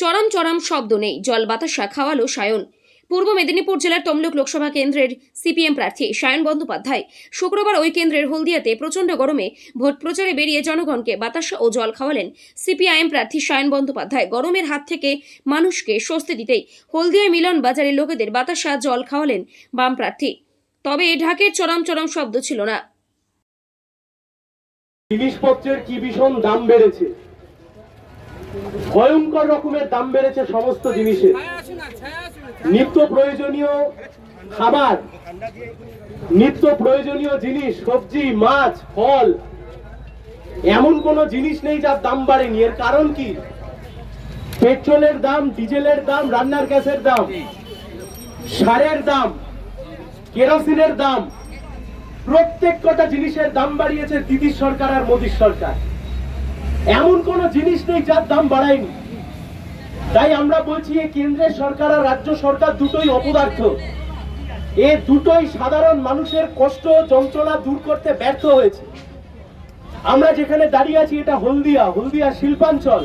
চরম চরম শব্দ নেই। জল বাতাসা খাওয়ালো সায়ন। পূর্ব মেদিনীপুর জেলার তমলুক লোকসভা কেন্দ্রের সিপিএম প্রার্থী সায়ন বন্দ্যোপাধ্যায় শুক্রবার ওই কেন্দ্রের হলদিয়াতে প্রচণ্ড গরমে ভোট প্রচারে বেরিয়ে জনগণকে বাতাসা ও জল খাওয়ালেন সিপিআইএম প্রার্থী সায়ন বন্দ্যোপাধ্যায়। গরমের হাত থেকে মানুষকে স্বস্তি দিতেই হলদিয়া মিলন বাজারে লোকেদের বাতাসা জল খাওয়ালেন বাম প্রার্থী। তবে ঢাকের চরম চরম শব্দ ছিল না। জিনিসপত্রের কি ভীষণ দাম বেড়েছে? ভয়ঙ্কর রকমের দাম বেড়েছে সমস্ত জিনিসের। নিত্য প্রয়োজনীয় খাবার, নিত্য প্রয়োজনীয় জিনিস, সবজি, মাছ, ফল, এমন কোনো জিনিস নেই যার দাম বাড়েনি। এর কারণ কি? পেট্রোলের দাম, ডিজেলের দাম, রান্নার গ্যাসের দাম, সারের দাম, কেরোসিনের দাম, প্রত্যেক কটা জিনিসের দাম বাড়িয়েছে দিদির সরকার আর মোদীর সরকার। এমন কোন জিনিস নেই যার দাম বাড়ায়নি। তাই আমরা বলছি, এই কেন্দ্রের সরকার আর রাজ্য সরকার দুটোই অপদার্থ। এ দুটোই সাধারণ মানুষের কষ্ট যন্ত্রণা দূর করতে ব্যর্থ হয়েছে। আমরা যেখানে দাঁড়িয়ে আছি, এটা হলদিয়া হলদিয়া শিল্পাঞ্চল।